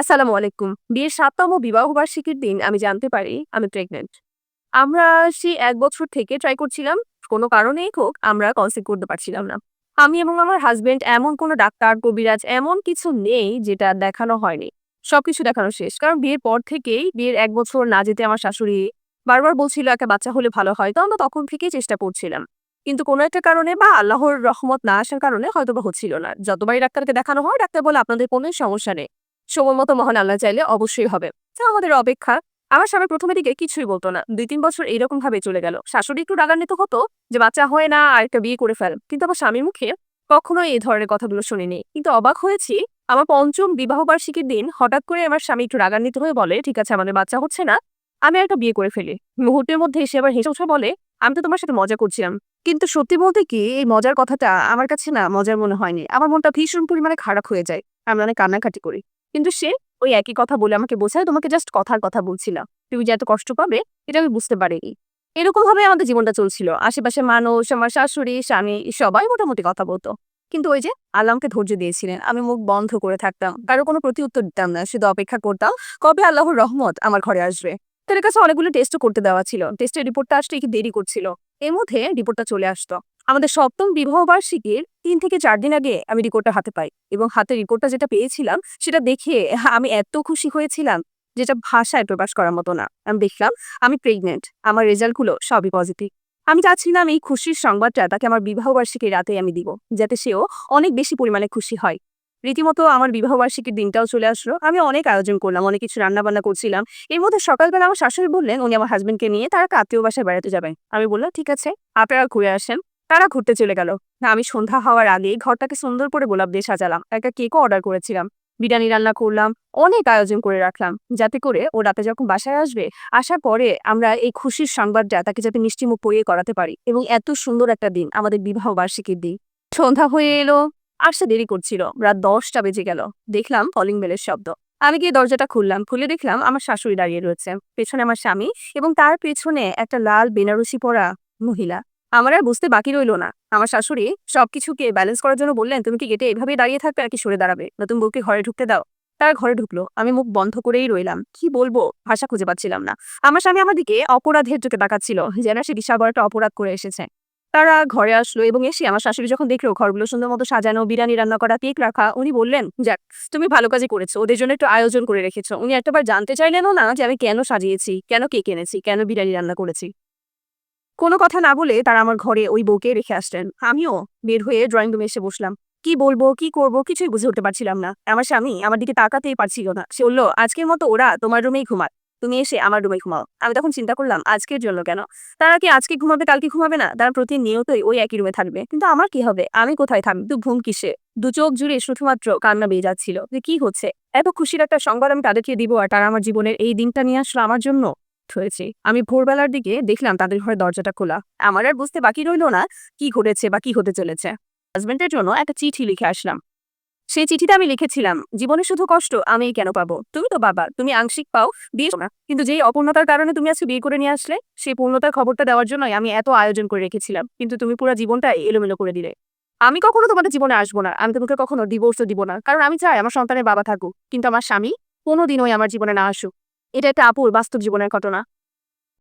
আসসালামু আলাইকুম। বিয়ের সাততম বিবাহ বার্ষিকীর দিন আমি জানতে পারি আমি প্রেগনেন্ট আমরা সেই এক বছর থেকে ট্রাই করছিলাম, কোনো কারণেই হোক আমরা কনসেপ্ট করতে পারছিলাম না। আমি এবং আমার হাজবেন্ড এমন কোনো ডাক্তার, কবিরাজ এমন কিছু নেই যেটা দেখানো হয়নি। সবকিছু দেখানো শেষ। কারণ বিয়ের পর থেকেই বিয়ের এক বছর না যেতে আমার শাশুড়ি বারবার বলছিল একটা বাচ্চা হলে ভালো হয়। তো আমরা তখন থেকেই চেষ্টা করছিলাম। কিন্তু কোনো একটা কারণে বা আল্লাহর রহমত না আসার কারণে হয়তো বা হচ্ছিল না। যতবারই ডাক্তারকে দেখানো হয়, ডাক্তার বলে, আপনাদের কোনো সমস্যা নেই। সময় মতো মহান আল্লাহ চাইলে অবশ্যই হবে। তো আমাদের অপেক্ষা। আমার স্বামী প্রথমে দিকে কিছুই বলতো না। দুই তিন বছর এইরকম ভাবে চলে গেল। শাশুড়ি একটু রাগান্বিত হতো যে, বাচ্চা হয় না আর একটা বিয়ে করে ফেল। কিন্তু আমার স্বামীর মুখে কখনো এই ধরনের কথাগুলো শুনিনি। কিন্তু অবাক হয়েছি, আমার পঞ্চম বিবাহ বার্ষিকীর দিন হঠাৎ করে আমার স্বামী একটু রাগান্বিত হয়ে বলে, ঠিক আছে, আমাদের বাচ্চা হচ্ছে না, আমি একটা বিয়ে করে ফেলি। মুহূর্তের মধ্যে এসে আবার হেসে উঠে বলে, আমি তো তোমার সাথে মজা করছিলাম। কিন্তু সত্যি বলতে কি, এই মজার কথাটা আমার কাছে না মজার মনে হয়নি। আমার মনটা ভীষণ পরিমাণে খারাপ হয়ে যায়। আমি অনেক কান্নাকাটি করি। কিন্তু সে ওই একই কথা বলে আমাকে বোঝায়, তোমাকে জাস্ট কথার কথা বলছিলাম তুমি যে এত কষ্ট পাবে, এটা আমি বুঝতে পারিনি। এরকম ভাবে আমাদের জীবনটা চলছিল। আশেপাশে মানুষ, আমার শাশুড়ি, স্বামী, সবাই মোটামুটি কথা বলতো। কিন্তু ওই যে আল্লাহ আমাকে ধৈর্য দিয়েছিলেন, আমি মুখ বন্ধ করে থাকতাম। কারও কোনো প্রতি উত্তর দিতাম না, শুধু অপেক্ষা করতাম, কবে আল্লাহর রহমত আমার ঘরে আসবে। তাদের কাছে অনেকগুলো টেস্টও করতে দেওয়া ছিল। টেস্টের রিপোর্টটা আসতে একটু দেরি করছিল। এর মধ্যে রিপোর্টটা চলে আসতো। আমাদের সপ্তম বিবাহ বার্ষিকীর তিন থেকে চার দিন আগে আমি রিপোর্টটা হাতে পাই এবং হাতে রিপোর্টটা যেটা পেয়েছিলাম, সেটা দেখে আমি এত খুশি হয়েছিলাম যেটা ভাষায় প্রকাশ করার মতো না। আমি দেখলাম, আমি প্রেগনেন্ট আমার রেজাল্টগুলো সবই পজিটিভ আমি চাচ্ছিলাম এই খুশির সংবাদটা তাকে আমার বিবাহ বার্ষিকীর রাতে আমি দিব, যাতে সেও অনেক বেশি পরিমাণে খুশি হয়। রীতিমতো আমার বিবাহ বার্ষিকীর দিনটাও চলে আসলো। আমি অনেক আয়োজন করলাম, অনেক কিছু রান্না বান্না করছিলাম। এর মধ্যে সকালবেলা আমার শাশুড়ি বললেন, উনি আমার হাজবেন্ডকে নিয়ে তারা আত্মীয় বাসায় বেড়াতে যাবেন। আমি বললাম, ঠিক আছে, আপনারা ঘুরে আসেন। তারা ঘুরতে চলে গেল। আমি সন্ধ্যা হওয়ার আগে ঘরটাকে সুন্দর করে গোলাপ দিয়ে সাজালাম। একটা কেকও অর্ডার করেছিলাম। বিরিয়ানি রান্না করলাম, অনেক আয়োজন করে রাখলাম, যাতে করে ও রাতে যখন বাসায় আসবে, আসার পরে আমরা এই খুশির সংবাদটা তাকে যাতে মিষ্টিমুখ পরিয়ে করাতে পারি এবং এত সুন্দর একটা দিন আমাদের বিবাহ বার্ষিকীর দিন। সন্ধ্যা হয়ে এলো আসতে দেরি করছিল। রাত দশটা বেজে গেল। দেখলাম কলিং বেলের শব্দ। আমি গিয়ে দরজাটা খুললাম, খুলে দেখলাম আমার শাশুড়ি দাঁড়িয়ে রয়েছে। পেছনে আমার স্বামী এবং তার পেছনে একটা লাল বেনারসি পরা মহিলা। আমার আর বুঝতে বাকি রইল না। আমার শাশুড়ি সবকিছুকে ব্যালেন্স করার জন্য বললেন, তুমি কি গেটে এভাবে দাঁড়িয়ে থাকবে নাকি সরে দাঁড়াবে? নতুন বউকে ঘরে ঢুকতে দাও। তার ঘরে ঢুকলো। আমি মুখ বন্ধ করেই রইলাম। কি বলব? ভাষা খুঁজে পাচ্ছিলাম না। আমার স্বামী আমার দিকে অপরাধের চোখে তাকাচ্ছিল, যেন সে বিশাল বড় একটা অপরাধ করে এসেছে। তারা ঘরে আসলো এবং এসে আমার শাশুড়ি যখন দেখল, ঘরগুলো সুন্দর মতো সাজানো, বিরিয়ানি রান্না করা, কেক রাখা, উনি বললেন, যাক, তুমি ভালো কাজই করেছ। ওদের জন্য একটু আয়োজন করে রেখেছো। উনি একটাবার জানতে চাইলেনও না যে আমি কেন সাজিয়েছি, কেন কেক এনেছি, কেন বিরিয়ানি রান্না করেছি। কোনো কথা না বলে তারা আমার ঘরে ওই বউকে রেখে আসলেন। আমিও বের হয়ে ড্রয়িং রুমে এসে বসলাম। কি বলব, কি করব কিছুই বুঝে উঠতে পারছিলাম না। আমার স্বামী আমার দিকে তাকাতেই পারছিল না। সে বলল, আজকের মতো ওরা তোমার রুমেই ঘুমায় তুমি এসে আমার রুমে ঘুমাও। আমি তখন চিন্তা করলাম, আজকের জন্য কেন? তারা কি আজকে ঘুমাবে, কালকে ঘুমাবে না? তারা প্রতিনিয়তই ওই একই রুমে থাকবে। কিন্তু আমার কি হবে? আমি কোথায় থাকব? দু ঘুম কিসে? দু চোখ জুড়ে শুধুমাত্র কান্না বেয়ে যাচ্ছিল। যে কি হচ্ছে? এত খুশির একটা সংবাদ আমি তাদেরকে দিব আর তারা আমার জীবনের এই দিনটা নিয়ে আসলো আমার জন্য? হয়েছে। আমি ভোরবেলার দিকে দেখলাম তাদের ঘরে দরজাটা খোলা। আমার আর বুঝতে বাকি রইল না কি ঘটেছে বা কি হতে চলেছে। হাজবেন্ডের জন্য একটা চিঠি লিখে আসলাম। সেই চিঠিতে আমি লিখেছিলাম, জীবনে শুধু কষ্ট আমি কেন পাবো? তুমি তো বাবা, তুমি আংশিক পাও দিয়েছ না। কিন্তু যেই অপূর্ণতার কারণে তুমি আজকে বিয়ে করে নিয়ে আসলে, সেই পূর্ণতার খবরটা দেওয়ার জন্যই আমি এত আয়োজন করে রেখেছিলাম। কিন্তু তুমি পুরো জীবনটা এলোমেলো করে দিলে। আমি কখনো তোমাদের জীবনে আসব না। আমি তোমাকে কখনো ডিভোর্সও দিব না। কারণ আমি চাই আমার সন্তানের বাবা থাকুক। কিন্তু আমার স্বামী কোনোদিনই আমার জীবনে না আসুক। এটা একটা আপুর বাস্তব জীবনের ঘটনা।